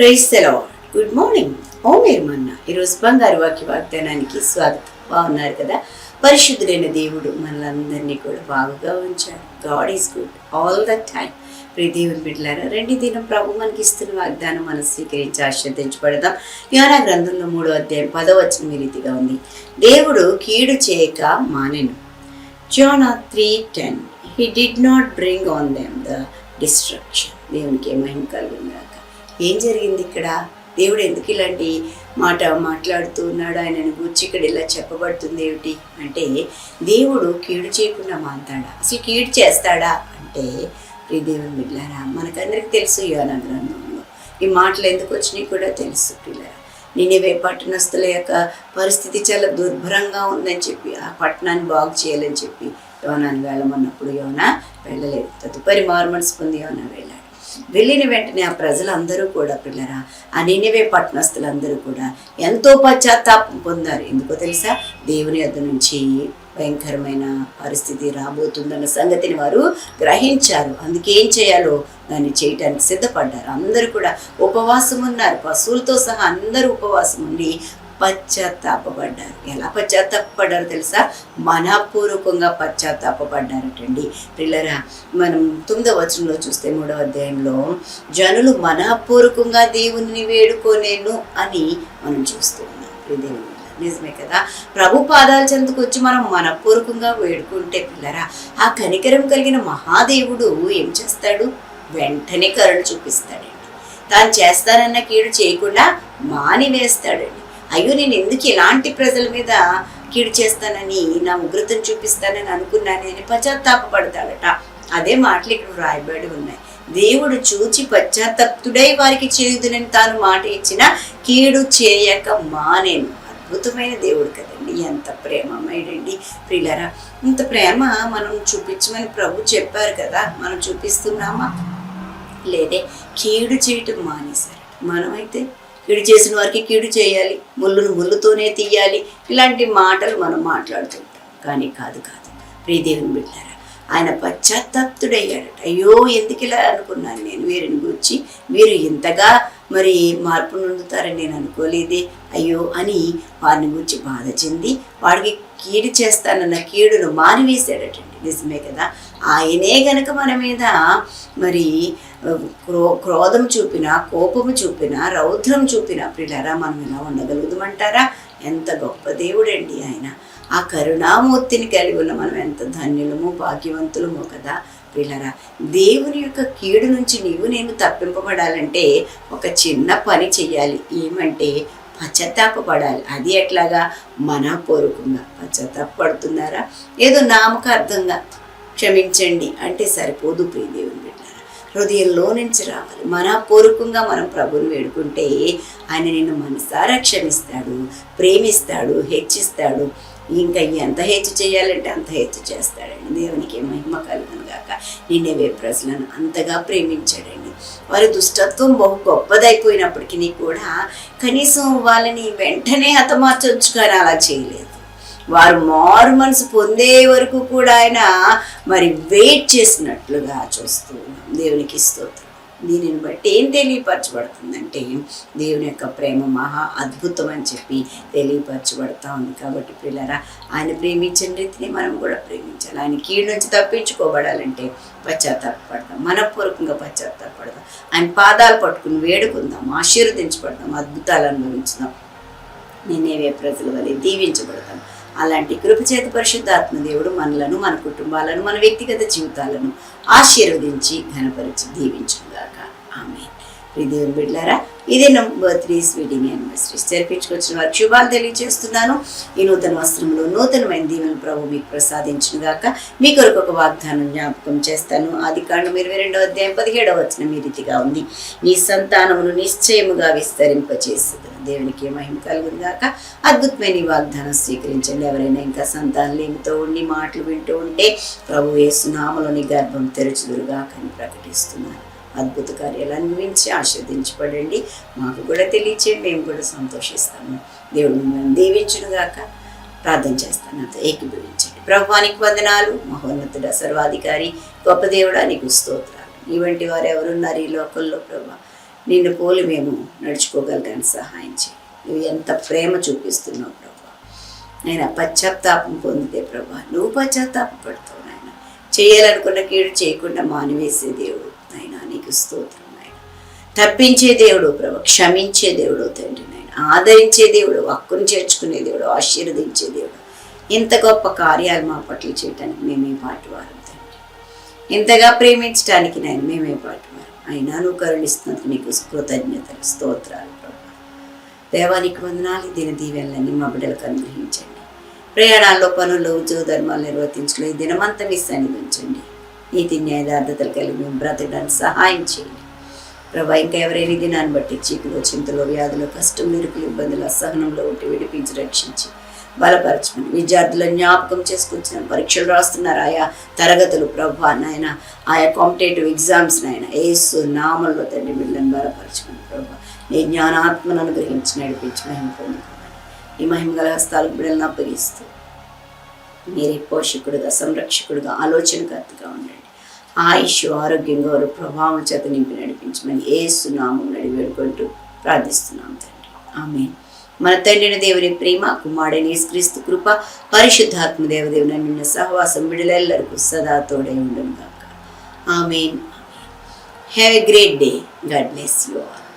Praise సెలవు good morning. ఓ మీరు మొన్న ఈరోజు బంగారు వాక్య వాగ్దానానికి స్వాగతం. బాగున్నారు కదా? పరిశుద్ధులైన దేవుడు మనలందరినీ కూడా బాగుగా ఉంచాడు. God is good all the time ప్రీదేవుని బిడ్డలారా రెండు దినం ప్రభు మనకి ఇస్తున్న వాగ్దానం మనం స్వీకరించి ఆశ్రదించబడదాం యోనా గ్రంథంలో మూడో అధ్యాయం పదవచనం ఈ రీతిగా ఉంది. దేవుడు కీడు చేయక మానెను. Jonah three ten. He did not bring on them the destruction దేవునికి మహిమ కలిగిందాక ఏం జరిగింది ఇక్కడ? దేవుడు ఎందుకు ఇలాంటి మాట మాట్లాడుతూ ఉన్నాడు? ఆయనను గూర్చి ఇక్కడ ఇలా చెప్పబడుతుంది ఏమిటి అంటే దేవుడు కీడు చేయకుండా మాంతాడా అసలు కీడు చేస్తాడా? అంటే ఈ దేవుని బిడ్డారా మనకందరికి తెలుసు యోన గ్రంథంలో. ఈ మాటలు ఎందుకు వచ్చినాయి కూడా తెలుసు పిల్లరా. నినివే పట్టణస్తుల యొక్క పరిస్థితి చాలా దుర్భరంగా ఉందని చెప్పి ఆ పట్టణాన్ని బాగు చేయాలని చెప్పి యోనాన్ని వెళ్ళమన్నప్పుడు యోన వెళ్ళలేదు. తదుపరి మార్మన్స్ పొంది యోన వెళ్ళాడు వెళ్ళిన వెంటనే ఆ ప్రజలందరూ కూడా పిల్లరా ఆ నినివే పట్టణస్తులందరూ కూడా ఎంతో పశ్చాత్తాపం పొందారు. ఎందుకో తెలుసా? దేవుని యొద్ నుంచి భయంకరమైన పరిస్థితి రాబోతుందన్న సంగతిని వారు గ్రహించారు. అందుకేం చేయాలో దాన్ని చేయటానికి సిద్ధపడ్డారు. అందరూ కూడా ఉపవాసం ఉన్నారు పశువులతో సహా అందరూ ఉపవాసం ఉండి పశ్చాత్తాపపడ్డారు. ఎలా పశ్చాత్తాపడ్డారు తెలుసా? మనపూర్వకంగా పశ్చాత్తాపపడ్డారటండి. పిల్లరా మనం తొమ్మిదవ వచనంలో చూస్తే మూడవ అధ్యాయంలో జనులు మనపూర్వకంగా దేవుని వేడుకోలేను అని మనం చూస్తూ ఉన్నాం. దేవుని నిజమే కదా? ప్రభు పాదాల చెందుకు వచ్చి మనం మనపూర్వకంగా వేడుకుంటే పిల్లరా ఆ కనికరం కలిగిన మహాదేవుడు ఏం చేస్తాడు? వెంటనే కరుణ చూపిస్తాడండి. తాను చేస్తానన్న కీడు చేయకుండా మానివేస్తాడండి. అయ్యో నేను ఎందుకు ఇలాంటి ప్రజల మీద కీడు చేస్తానని నా ఉగ్రతను చూపిస్తానని అనుకున్నానని పశ్చాత్తాపడతాడట అదే మాటలు ఇక్కడ రాయబడి ఉన్నాయి. దేవుడు చూచి పశ్చాత్తప్తుడై వారికి చేయుదునని తాను మాట ఇచ్చిన కీడు చేయక మానేను. అద్భుతమైన దేవుడు కదండి ఎంత ప్రేమమయుడండి. ప్రియులరా ఇంత ప్రేమ మనం చూపించమని ప్రభు చెప్పారు కదా మనం చూపిస్తున్నామా? లేదే కీడు చేయటం మానేశారు మనమైతే కీడు చేసిన వారికి కీడు చేయాలి ముళ్ళును ముళ్ళుతోనే తీయాలి. ఇలాంటి మాటలు మనం మాట్లాడుతుంటాం. కానీ కాదు కాదు. ప్రీదేవిని బిడ్డారా ఆయన పశ్చాత్తాప్తుడయ్యాడట. అయ్యో ఎందుకు ఇలా అనుకున్నాను నేను? వీరిని గురించి వీరు ఇంతగా మరి మార్పు నొందుతారని నేను అనుకోలేదే? అయ్యో అని వారిని గురించి బాధ చెంది వాడికి కీడు చేస్తానన్న కీడును మానివేశాడటండి. నిజమే కదా? ఆయనే గనక మన మీద మరి క్రో క్రోధం చూపిన కోపము చూపిన రౌద్రం చూపిన ప్రిలరా మనం ఎలా ఉండగలుగుతామంటారా? ఎంత గొప్ప దేవుడండి ఆయన. ఆ కరుణామూర్తిని కలిగి ఉన్న మనం ఎంత ధన్యులము భాగ్యవంతులము కదా పిల్లరా. దేవుని యొక్క కీడు నుంచి నీవు నేను తప్పింపబడాలంటే ఒక చిన్న పని చెయ్యాలి. ఏమంటే పశ్చాత్తాపడాలి అది ఎట్లాగా? మనపూర్వకంగా పశ్చాత్తాపడుతున్నారా ఏదో నామకార్థంగా క్షమించండి అంటే సరిపోదు ప్రియదేవుని బిడ్డారా హృదయంలో నుంచి రావాలి. మనపూర్వకంగా మనం ప్రభుని వేడుకుంటే ఆయన నిన్ను మనసారా క్షమిస్తాడు ప్రేమిస్తాడు హెచ్చిస్తాడు ఇంకా ఎంత హెచ్చు చేయాలంటే అంత హెచ్చు చేస్తాడండి. దేవునికి మహిమ కలుగును గాక. నిన్నే ప్రజలను అంతగా ప్రేమించాడండి. వారి దుష్టత్వం బహు గొప్పదైపోయినప్పటికీ కూడా కనీసం వాళ్ళని వెంటనే హతమార్చొచ్చు కానీ అలా చేయలేదు. వారు మారు మనసు పొందే వరకు కూడా ఆయన మరి వెయిట్ చేసినట్లుగా చూస్తూ ఉన్నాం. దేవునికి స్తోత్రం. దీనిని బట్టి ఏం తెలియపరచబడుతుందంటే దేవుని యొక్క ప్రేమ మహా అద్భుతం అని చెప్పి తెలియపరచబడతా ఉంది కాబట్టి పిల్లరా ఆయన ప్రేమించిన రీతిని మనం కూడా ప్రేమించాలి. ఆయన కీడు నుంచి తప్పించుకోబడాలంటే పశ్చాత్తాపడదాం మనపూర్వకంగా పశ్చాత్తాపడదాం ఆయన పాదాలు పట్టుకుని వేడుకుందాం ఆశీర్వదించబడదాం అద్భుతాలు అనుభవించుదాం. నేనేవే ప్రజల వల్ల దీవించబడతాం. అలాంటి కృపచేత పరిశుద్ధాత్మ దేవుడు మనలను మన కుటుంబాలను మన వ్యక్తిగత జీవితాలను ఆశీర్వదించి ఘనపరిచి దీవించుగాక ఆమె దేవుని బిడ్డారా ఇదే నా బర్త్డేస్ వెడ్డింగ్ యానివర్సరీస్ జరిపించుకొచ్చిన వారికి శుభాలు తెలియజేస్తున్నాను. ఈ నూతన వస్త్రంలో నూతనమైన దీవెన ప్రభు మీకు ప్రసాదించిన గాక. మీ కొరకు ఒక వాగ్దానం జ్ఞాపకం చేస్తాను. ఆది కాండం ఇరవై రెండవ అధ్యాయం పదిహేడవ వచ్చిన మీ రీతిగా ఉంది. నీ సంతానమును నిశ్చయముగా విస్తరింపచేస్తుంది దేవునికి మహిమ కలుగును గాక. అద్భుతమైన ఈ వాగ్దానం స్వీకరించండి. ఎవరైనా ఇంకా సంతానం లేమితో ఉండి మాటలు వింటూ ఉంటే ప్రభు యేసునామలోని గర్భం తెరచుదురుగాక అని ప్రకటిస్తున్నాను. అద్భుత కార్యాలు అనుభవించి ఆస్వాదించబడండి మాకు కూడా తెలియచేయండి మేము కూడా సంతోషిస్తాము. దేవుడు మిమ్మల్ని దీవించునుగాక. ప్రార్థన చేస్తాను అంత ఏకీభవించండి. ప్రభువానికి వందనాలు మహోన్నతుడ సర్వాధికారి గొప్ప దేవుడా నీకు స్తోత్రాలు. నీ వంటి వారు ఎవరున్నారు ఈ లోకల్లో ప్రభా? నిన్ను పోలి మేము నడుచుకోగలగాని సహాయం చేయి. నువ్వు ఎంత ప్రేమ చూపిస్తున్నావు ప్రభా? నేను పశ్చాత్తాపం పొందితే ప్రభా నువ్వు పశ్చాత్తాపం పడుతావు నాయన. చేయాలనుకున్న కీడు చేయకుండా మానివేసే దేవుడు. నీకు స్తోత్రం నాయన తప్పించే దేవుడు ప్రభు క్షమించే దేవుడు తండ్రి నాయన. ఆదరించే దేవుడు హక్కును చేర్చుకునే దేవుడు ఆశీర్వదించే దేవుడు. ఇంత గొప్ప కార్యాలు మా పట్ల చేయడానికి మేమే పాటువారం తండ్రి. ఇంతగా ప్రేమించడానికి నేను మేమే పాటువారం అయినా నువ్వు కరుణిస్తున్నందుకు నీకు కృతజ్ఞతలు స్తోత్రాలు ప్రభు. దేవానికి వందనాలు. దీని దీవెనలన్నీ మా బిడ్డలకు అనుగ్రహించండి. ప్రయాణాల్లో పనుల్లో ఉద్యోగ ధర్మాలు నిర్వర్తించడం ఈ దినమంతా మీ సన్నిధించండి. నీతి న్యాయదార్థతలు కలిగి మేము బ్రతకడానికి సహాయం చేయండి. ప్రభా ఇంకా ఎవరైనా దినాన్ని బట్టి చీకులు చింతలు వ్యాధులు కష్టం నిరుకులు ఇబ్బందులు అసహనంలో ఉండి విడిపించి రక్షించి బలపరచమని విద్యార్థుల జ్ఞాపకం చేసుకొచ్చిన పరీక్షలు రాస్తున్నారు? ఆయా తరగతులు ప్రభా నాయన ఆయా కాంపిటేటివ్ ఎగ్జామ్స్ నాయన ఏసు నామంలో తండ్రి బిడ్డలను బలపరచమని ప్రభా నీ జ్ఞానాత్మను అనుగ్రహించి నడిపించి మహిమ పొందుకోమని. ఈ మహిమ గల హస్తాలకు బిడ్డలను అప్పగిస్తూ మీరే పోషకుడుగా సంరక్షకుడుగా ఆలోచనకర్తగా ఉండండి. ఆయుష్ ఆరోగ్యం వారు ప్రభావం చేత నింపి నడిపించమని ఏ సునామం నడి వేడుకుంటూ ప్రార్థిస్తున్నాం తండ్రి. ఆమె మన తండ్రిని దేవుని ప్రేమ కుమారుడైన క్రీస్తు కృప పరిశుద్ధాత్మ దేవదేవుని నిన్న సహవాసం విడులెల్లరికూ సదా తోడే ఉండను గాక. Amen. Have a great day God bless you all